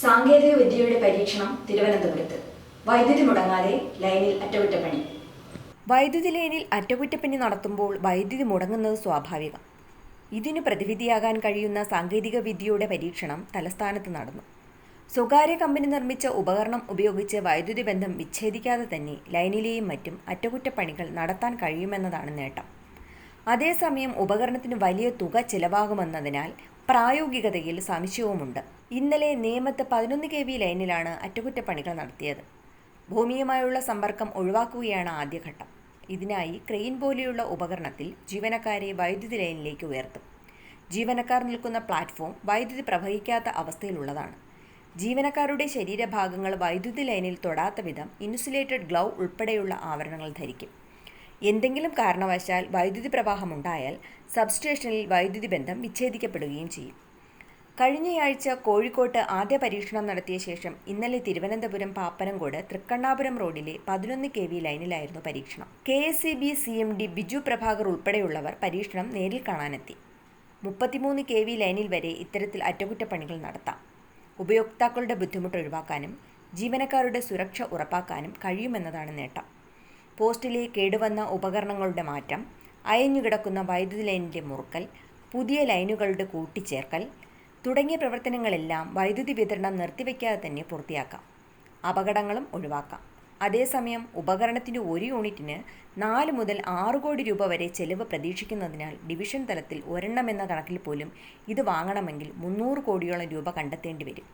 സാങ്കേതിക വിദ്യയുടെ പരീക്ഷണം തിരുവനന്തപുരത്ത്. വൈദ്യുതി മുടങ്ങാതെ ലൈനിൽ അറ്റകുറ്റപ്പണി. വൈദ്യുതി ലൈനിൽ അറ്റകുറ്റപ്പണി നടത്തുമ്പോൾ വൈദ്യുതി മുടങ്ങുന്നത് സ്വാഭാവികം. ഇതിനു പ്രതിവിധിയാകാൻ കഴിയുന്ന സാങ്കേതിക വിദ്യയുടെ പരീക്ഷണം തലസ്ഥാനത്ത് നടന്നു. സ്വകാര്യ കമ്പനി നിർമ്മിച്ച ഉപകരണം ഉപയോഗിച്ച് വൈദ്യുതി ബന്ധം വിച്ഛേദിക്കാതെ തന്നെ ലൈനിലെയും മറ്റും അറ്റകുറ്റപ്പണികൾ നടത്താൻ കഴിയുമെന്നതാണ് നേട്ടം. അതേസമയം ഉപകരണത്തിന് വലിയ തുക ചിലവാകുമെന്നതിനാൽ പ്രായോഗികതയിൽ സംശയവുമുണ്ട് ഇന്നലെ നേമത്ത് പതിനൊന്ന് കെ വി ലൈനിലാണ് അറ്റകുറ്റപ്പണികൾ നടത്തിയത്. ഭൂമിയുമായുള്ള സമ്പർക്കം ഒഴിവാക്കുകയാണ് ആദ്യഘട്ടം. ഇതിനായി ക്രെയിൻ പോലെയുള്ള ഉപകരണത്തിൽ ജീവനക്കാരെ വൈദ്യുതി ലൈനിലേക്ക് ഉയർത്തും. ജീവനക്കാർ നിൽക്കുന്ന പ്ലാറ്റ്ഫോം വൈദ്യുതി പ്രവഹിക്കാത്ത അവസ്ഥയിലുള്ളതാണ്. ജീവനക്കാരുടെ ശരീരഭാഗങ്ങൾ വൈദ്യുതി ലൈനിൽ തൊടാത്ത വിധം ഇൻസുലേറ്റഡ് ഗ്ലൗ ഉൾപ്പെടെയുള്ള ആവരണങ്ങൾ ധരിക്കും. എന്തെങ്കിലും കാരണവശാൽ വൈദ്യുതി പ്രവാഹമുണ്ടായാൽ സബ്സ്റ്റേഷനിൽ വൈദ്യുതി ബന്ധം വിച്ഛേദിക്കപ്പെടുകയും ചെയ്യും. കഴിഞ്ഞയാഴ്ച കോഴിക്കോട്ട് ആദ്യ പരീക്ഷണം നടത്തിയ ശേഷം ഇന്നലെ തിരുവനന്തപുരം പാപ്പനംകോട് തൃക്കണ്ണാപുരം റോഡിലെ പതിനൊന്ന് കെ വി ലൈനിലായിരുന്നു പരീക്ഷണം. K S C B C M D Biju Prabhakar ഉൾപ്പെടെയുള്ളവർ പരീക്ഷണം നേരിൽ കാണാനെത്തി. മുപ്പത്തിമൂന്ന് കെ വി ലൈനിൽ വരെ ഇത്തരത്തിൽ അറ്റകുറ്റപ്പണികൾ നടത്താം. ഉപയോക്താക്കളുടെ ബുദ്ധിമുട്ട് ഒഴിവാക്കാനും ജീവനക്കാരുടെ സുരക്ഷ ഉറപ്പാക്കാനും കഴിയുമെന്നതാണ് നേട്ടം. പോസ്റ്റിലെ കേടുവന്ന ഉപകരണങ്ങളുടെ മാറ്റം അയഞ്ഞുകിടക്കുന്ന വൈദ്യുതി ലൈനിന്റെ മുറുക്കൽ പുതിയ ലൈനുകളുടെ കൂട്ടിച്ചേർക്കൽ തുടങ്ങിയ പ്രവർത്തനങ്ങളെല്ലാം വൈദ്യുതി വിതരണം നിർത്തിവെക്കാതെ തന്നെ പൂർത്തിയാക്കാം. അപകടങ്ങളും ഒഴിവാക്കാം. അതേസമയം ഉപകരണത്തിന്റെ ഒരു യൂണിറ്റിന് നാല് മുതൽ ആറ് കോടി രൂപ വരെ ചെലവ് പ്രതീക്ഷിക്കുന്നതിനാൽ ഡിവിഷൻ തലത്തിൽ ഒരെണ്ണം എന്ന കണക്കിൽ പോലും ഇത് വാങ്ങണമെങ്കിൽ മുന്നൂറ് കോടിയോളം രൂപ കണ്ടെത്തേണ്ടി വരും.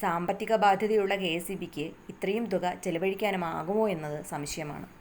സാമ്പത്തിക ബാധ്യതയുള്ള കെ എസ് ഇത്രയും തുക ചെലവഴിക്കാനുമാകുമോ എന്നത് സംശയമാണ്.